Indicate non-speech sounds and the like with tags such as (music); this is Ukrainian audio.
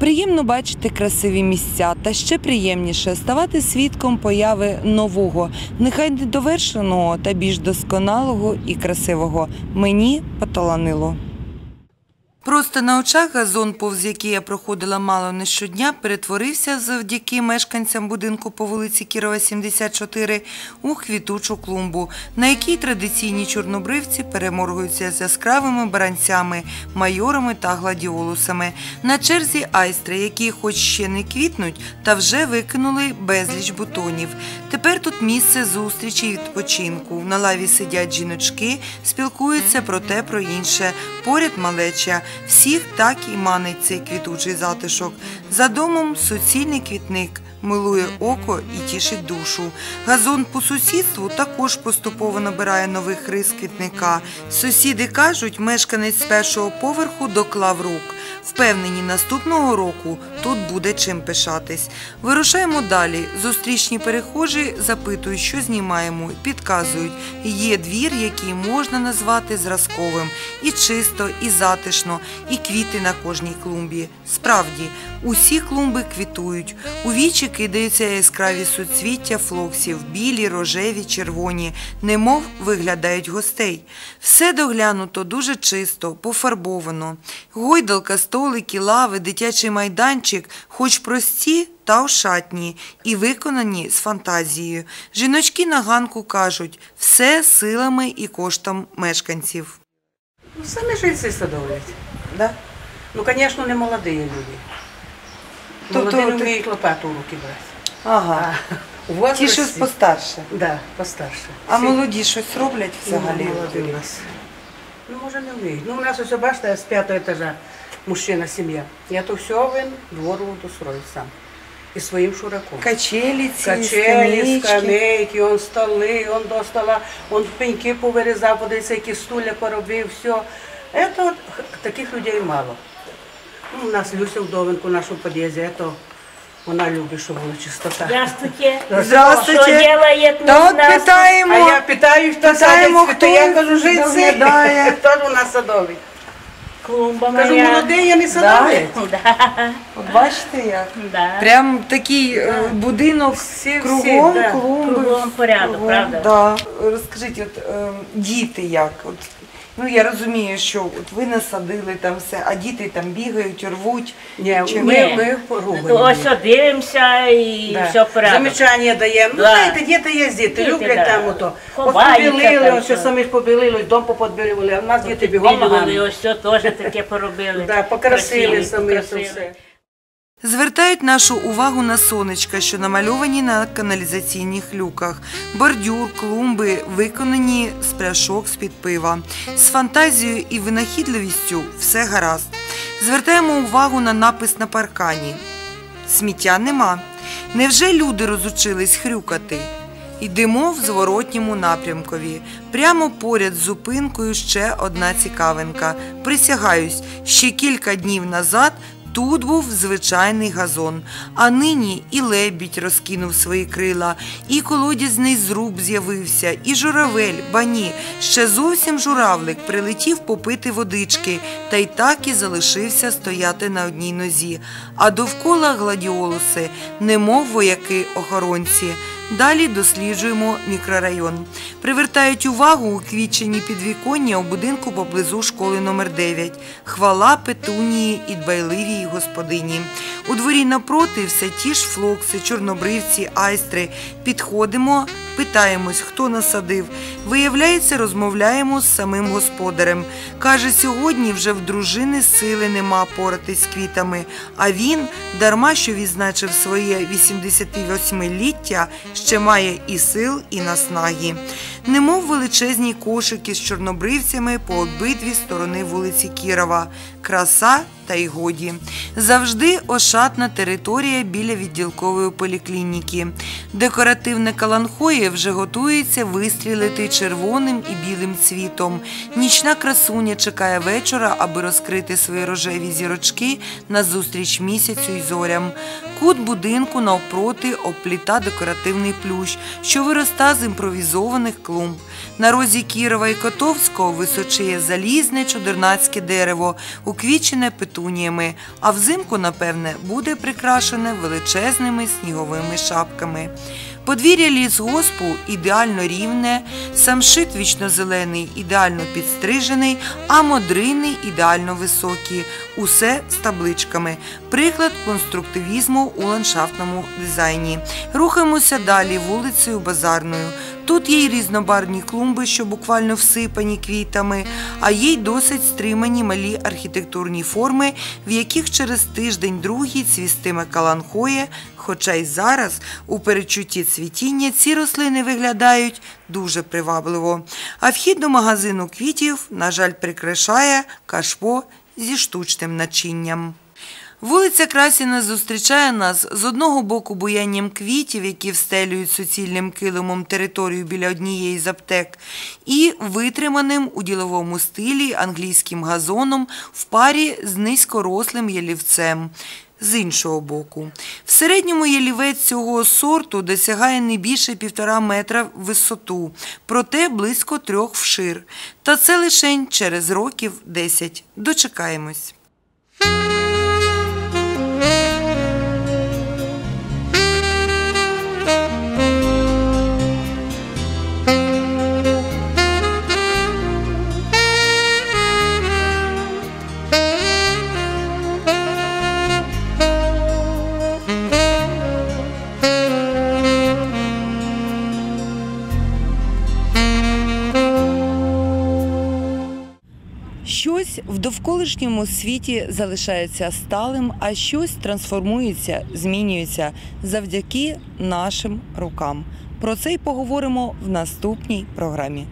Приємно бачити красиві місця, та ще приємніше ставати свідком появи нового, нехай недовершеного та більш досконалого і красивого. Мені поталанило. Просто на очах газон, повз який я проходила мало не щодня, перетворився завдяки мешканцям будинку по вулиці Кірова, 74 у квітучу клумбу, на якій традиційні чорнобривці переморгуються з яскравими баранцями, майорами та гладіолусами. На черзі айстри, які хоч ще не квітнуть, та вже викинули безліч бутонів. Тепер тут місце зустрічі і відпочинку. На лаві сидять жіночки, спілкуються про те, про інше. Поряд малеча. Всіх так і манить цей квітучий затишок. За домом суцільний квітник. Милує око і тішить душу. Газон по сусідству також поступово набирає нових рис квітника. Сусіди кажуть, мешканець з першого поверху доклав рук. Впевнені, наступного року тут буде чим пишатись. Вирушаємо далі. Зустрічні перехожі запитують, що знімаємо, підказують. Є двір, який можна назвати зразковим. І чисто, і затишно, і квіти на кожній клумбі. Справді, усі клумби квітують. У вічі кидаються яскраві суцвіття флоксів, білі, рожеві, червоні, немов виглядають гостей. Все доглянуто дуже чисто, пофарбовано. Гойдалка, столики, лави, дитячий майданчик, хоч прості та ошатні, і виконані з фантазією. Жіночки на ганку кажуть, все силами і коштом мешканців. Ну, Самі жильці садовлять. Да? Ну, звісно, не молоді люди. Тобто Молоді не ти- вміють лопату в руки брати. Ага. У Ті, возрасті, що постарше. да, постарше. А Всі- молоді щось роблять взагалі? Ну, молоді у нас. Ну, може, не вміють. Ну, у нас ось, бачите, з п'ятого етажа мужчина, сім'я. Я то все він двор буду строїть сам. І своїм шураком. Качелі ці, Качелі, скамеечки. скамейки, он столи, он до стола, он пеньки повирізав, подивіться, які стуля поробив, все. Это от, таких людей мало. Ну, у нас Люся Вдовенко в нашому під'їзді, это вона любить, щоб була чистота. Здравствуйте. Здравствуйте. Что делает Та от питаємо. А я питаю, хто Питаємо, садить цвіти, хто я кажу, доглядає. хто у нас садовий. Клумба Кажу, моя. молодий, я не садовий. (laughs) Да, От бачите як? да. Прям такий е, будинок Всі, всі, кругом, да. клумби. Кругом порядок, правда? Да. Розкажіть, от е, діти як? От, ну я розумію, що от ви насадили там все, а діти там бігають, рвуть. Ні, Чи ми, ми Ну, поругаємо. Ось дивимося і Да. все порядок. Замечання даємо. Ну, Да. знаєте, діти є діти, Діти, люблять да. там ото. От Ховаються побілили, там ось що ж побілили, дом поподбілювали, а в нас діти бігом Підбілювали, ось все теж таке поробили. Да, покрасили Красиві, самі це все. Звертають нашу увагу на сонечка, що намальовані на каналізаційних люках. Бордюр, клумби виконані з пляшок з-під пива. З фантазією і винахідливістю все гаразд. Звертаємо увагу на напис на паркані. Сміття нема. Невже люди розучились хрюкати? Йдемо в зворотньому напрямкові. Прямо поряд з зупинкою ще одна цікавинка. Присягаюсь, ще кілька днів назад тут був звичайний газон, а нині і лебідь розкинув свої крила, і колодязний зруб з'явився, і журавель, бані, ще зовсім журавлик прилетів попити водички, та й так і залишився стояти на одній нозі. А довкола гладіолуси, немов вояки-охоронці. Далі досліджуємо мікрорайон. Привертають увагу уквічені підвіконня у будинку поблизу школи номер 9 Хвала петунії і дбайливій господині. У дворі напроти все ті ж флокси, чорнобривці, айстри. Підходимо, питаємось, хто насадив. Виявляється, розмовляємо з самим господарем. Каже, сьогодні вже в дружини сили нема поратись з квітами, а він, дарма що відзначив своє 88-ліття, ще має і сил, і наснаги. Немов величезні кошики з чорнобривцями по обидві сторони вулиці Кірова. Краса та й годі. Завжди ошатна територія біля відділкової поліклініки. Декоративне каланхоє вже готується вистрілити червоним і білим цвітом. Нічна красуня чекає вечора, аби розкрити свої рожеві зірочки назустріч місяцю й зорям. Кут будинку навпроти опліта декоративний плющ, що вироста з імпровізованих клумб. На розі Кірова і Котовського височіє залізне чудернацьке дерево, уквічене петуніями, а взимку, напевне, буде прикрашене величезними сніговими шапками. Подвір'я лісгоспу ідеально рівне, самшит вічно-зелений ідеально підстрижений, а модрини ідеально високі. Усе з табличками. Приклад конструктивізму у ландшафтному дизайні. Рухаємося далі вулицею Базарною. Тут є й різнобарвні клумби, що буквально всипані квітами, а є й досить стримані малі архітектурні форми, в яких через тиждень-другий цвістиме каланхоє, хоча й зараз у перечутті цвітіння ці рослини виглядають дуже привабливо. А вхід до магазину квітів, на жаль, прикрашає кашпо зі штучним начинням. Вулиця Красіна зустрічає нас з одного боку буянням квітів, які встелюють суцільним килимом територію біля однієї з аптек, і витриманим у діловому стилі англійським газоном в парі з низькорослим ялівцем. З іншого боку, в середньому ялівець цього сорту досягає не більше півтора метра висоту, проте близько трьох вшир. Та це лишень через років 10. Дочекаємось. Щось в довколишньому світі залишається сталим, а щось трансформується, змінюється завдяки нашим рукам. Про це й поговоримо в наступній програмі.